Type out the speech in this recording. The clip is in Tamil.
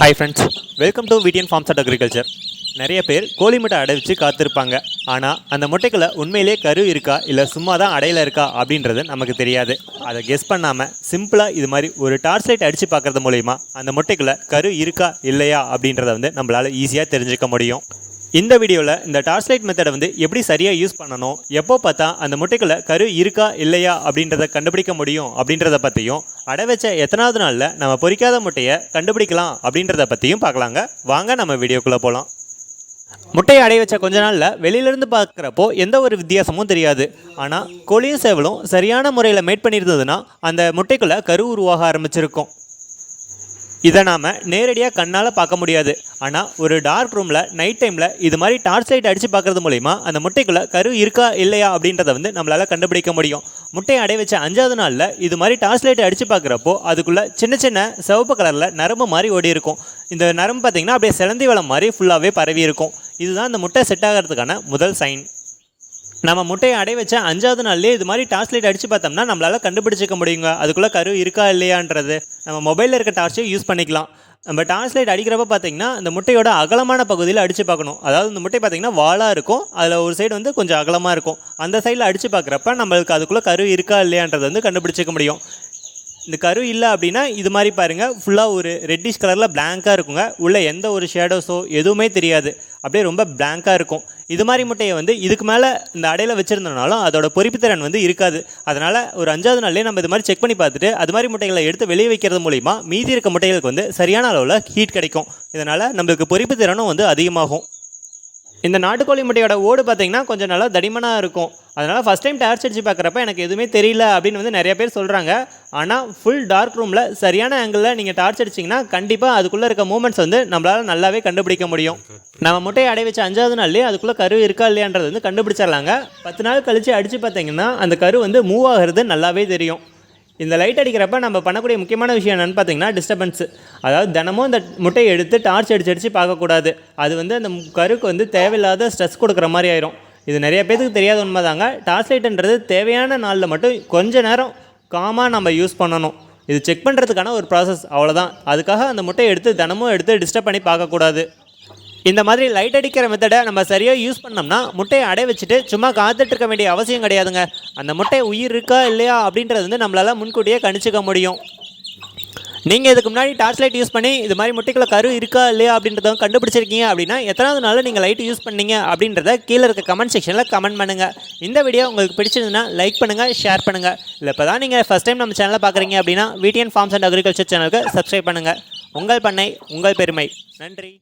ஹாய் ஃப்ரெண்ட்ஸ் வெல்கம் டு விடியன் ஃபார்ம்ஸ் அண்ட் அக்ரிகல்ச்சர் நிறைய பேர் கோழி முட்டை அடை வச்சு காத்திருப்பாங்க. ஆனால் அந்த முட்டைக்குள்ள உண்மையிலே கரு இருக்கா? இல்லை சும்மா தான் அடையில இருக்கா? அப்படின்றது நமக்கு தெரியாது. அதை கெஸ் பண்ணாமல் சிம்பிளாக இது மாதிரி ஒரு டார்ச் லைட் அடித்து பார்க்கறது மூலயமா அந்த முட்டைக்குள்ள கரு இருக்கா? இல்லையா? அப்படின்றத வந்து நம்மளால் ஈஸியாக தெரிஞ்சுக்க முடியும். இந்த வீடியோவில் இந்த டார்ச் லைட் மெத்தடை வந்து எப்படி சரியாக யூஸ் பண்ணணும் எப்போ பார்த்தா அந்த முட்டைக்குள்ளே கரு இருக்கா இல்லையா அப்படின்றத கண்டுபிடிக்க முடியும் அப்படின்றத பற்றியும் அடை வச்ச எத்தனாவது நாளில் நம்ம பொறிக்காத முட்டையை கண்டுபிடிக்கலாம் அப்படின்றத பற்றியும் பார்க்கலாங்க. வாங்க நம்ம வீடியோக்குள்ளே போகலாம் முட்டையை அடைய வச்ச கொஞ்ச நாளில் வெளியிலேருந்து பார்க்குறப்போ எந்த ஒரு வித்தியாசமும் தெரியாது. ஆனால் கோழியும் சேவலும் சரியான முறையில் மேட் பண்ணியிருந்ததுன்னா அந்த முட்டைக்குள்ளே கரு உருவாக ஆரம்பிச்சிருக்கும். இதை நாம் நேரடியாக கண்ணால் பார்க்க முடியாது. ஆனால் ஒரு டார்க் ரூமில் நைட் டைமில் இது மாதிரி டார்ச் லைட் அடித்து பார்க்குறது மூலிமா அந்த முட்டைக்குள்ளே கரு இருக்கா இல்லையா அப்படின்றத வந்து நம்மளால் கண்டுபிடிக்க முடியும். முட்டையை அடைய வச்ச அஞ்சாவது நாளில் இது மாதிரி டார்ச் லைட் அடித்து பார்க்குறப்போ அதுக்குள்ளே சின்ன சின்ன சிவப்பு கலரில் நரம்பு மாதிரி ஓடி இருக்கும். இந்த நரம்பு பார்த்திங்கன்னா அப்படியே சிலந்தி வளம் மாதிரி ஃபுல்லாகவே பரவி இருக்கும். இதுதான் இந்த முட்டை செட் ஆகிறதுக்கான முதல் சைன் நம்ம முட்டையை அடை வச்ச அஞ்சாவது நாள்லேயே இது மாதிரி டார்ச் லைட் அடித்து பார்த்தோம்னா நம்மளால் கண்டுபிடிச்சிக்க முடியுங்க. அதுக்குள்ளே கரு இருக்கா இல்லையான்றது. நம்ம மொபைலில் இருக்க டார்ச்சையும் யூஸ் பண்ணிக்கலாம். நம்ம டார்ச் லைட் அடிக்கிறப்ப பார்த்தீங்கன்னா இந்த முட்டையோட அகலமான பகுதியில் அடித்து பார்க்கணும். அதாவது இந்த முட்டை பார்த்தீங்கன்னா வாலாக இருக்கும். அதில் ஒரு சைடு வந்து கொஞ்சம் அகலமாக இருக்கும். அந்த சைடில் அடித்து பார்க்குறப்ப நம்மளுக்கு அதுக்குள்ளே கரு இருக்கா இல்லையான்றது வந்து கண்டுபிடிச்சிக்க முடியும். இந்த கரு இல்லை அப்படின்னா இது மாதிரி பாருங்கள் ஃபுல்லாக ஒரு ரெட்டிஷ் கலரில் பிளாங்காக இருக்குங்க. உள்ளே எந்த ஒரு ஷேடோஸோ எதுவுமே தெரியாது. அப்படியே ரொம்ப பிளாங்காக இருக்கும். இது மாதிரி முட்டையை வந்து இதுக்கு மேலே இந்த அடையில் வச்சுருந்தனாலும் அதோட பொறிப்புத்திறன் வந்து இருக்காது. அதனால் ஒரு அஞ்சாவது நாள்லேயே நம்ம இது மாதிரி செக் பண்ணி பார்த்துட்டு அது மாதிரி முட்டைகளை எடுத்து வெளியே வைக்கிறது மூலிமா மீதி இருக்க முட்டைகளுக்கு வந்து சரியான அளவில் ஹீட் கிடைக்கும். இதனால் நம்மளுக்கு பொறிப்புத்திறனும் வந்து அதிகமாகும். இந்த நாட்டுக்கோழி முட்டையோட ஓடு பார்த்தீங்கன்னா கொஞ்சம் நல்லா தடிமனாக இருக்கும். அதனால் ஃபஸ்ட் டைம் டார்ச் அடிச்சு பார்க்குறப்ப எனக்கு எதுவுமே தெரியல அப்படின்னு வந்து நிறைய பேர் சொல்கிறாங்க ஆனால் ஃபுல் டார்க் ரூமில் சரியான ஆங்கிளில் நீங்கள் டார்ச் அடிச்சிங்கன்னா கண்டிப்பாக அதுக்குள்ளே இருக்க மூமெண்ட்ஸ் வந்து நம்மளால் நல்லாவே கண்டுபிடிக்க முடியும். நம்ம முட்டையை அடை வச்ச அஞ்சாவது நாள்லேயே அதுக்குள்ளே கரு இருக்கா இல்லையான்றது வந்து கண்டுபிடிச்சிடலாங்க. பத்து நாள் கழித்து அடித்து பார்த்தீங்கன்னா அந்த கரு வந்து மூவ் ஆகிறது நல்லாவே தெரியும். இந்த லைட் அடிக்கிறப்ப நம்ம பண்ணக்கூடிய முக்கியமான விஷயம் என்னென்னு பார்த்தீங்கன்னா டிஸ்டர்பன்ஸ் அதாவது தினமும் இந்த முட்டையை எடுத்து டார்ச் அடிச்சு அடித்து பார்க்கக்கூடாது. அது வந்து அந்த கருக்கு வந்து தேவையில்லாத ஸ்ட்ரெஸ் கொடுக்குற மாதிரி ஆயிரும். இது நிறைய பேருக்கு தெரியாத உண்மைதாங்க. டார்ச் லைட்டுன்றது தேவையான நாளில் மட்டும் கொஞ்ச நேரம் காமாக நம்ம யூஸ் பண்ணணும். இது செக் பண்ணுறதுக்கான ஒரு ப்ராசஸ் அவ்வளோதான் அதுக்காக அந்த முட்டையை எடுத்து தினமும் எடுத்து டிஸ்டர்ப் பண்ணி பார்க்கக்கூடாது. இந்த மாதிரி லைட் அடிக்கிற மெத்தடை நம்ம சரியாக யூஸ் பண்ணோம்னா முட்டையை அடை வச்சுட்டு சும்மா காத்துட்டு இருக்க வேண்டிய அவசியம் கிடையாதுங்க. அந்த முட்டை உயிர் இருக்கா இல்லையா அப்படின்றது வந்து நம்மளால் முன்கூட்டியே கணிச்சிக்க முடியும். நீங்கள் இதுக்கு முன்னாடி டார்ச் லைட் யூஸ் பண்ணி இது மாதிரி முட்டைக்குள்ள கரு இருக்கா இல்லையா அப்படின்றத கண்டுபிடிச்சிருக்கீங்க அப்படின்னா எத்தனாவது நாள் நீங்கள் லைட் யூஸ் பண்ணீங்க அப்படின்றத கீழே இருக்க கமெண்ட் செக்ஷனில் கமெண்ட் பண்ணுங்கள் இந்த வீடியோ உங்களுக்கு பிடிச்சிருந்ததுன்னா லைக் பண்ணுங்கள் ஷேர் பண்ணுங்கள் இல்லை இப்போ தான் நீங்கள் ஃபஸ்ட் டைம் நம்ம சேனலை பார்க்குறீங்க அப்படின்னா விடிஎன் ஃபார்ம்ஸ் அண்ட் அக்ரிகல்ச்சர் சேனலுக்கு சப்ஸ்கிரைப் பண்ணுங்கள் உங்கள் பண்ணை உங்கள் பெருமை. நன்றி.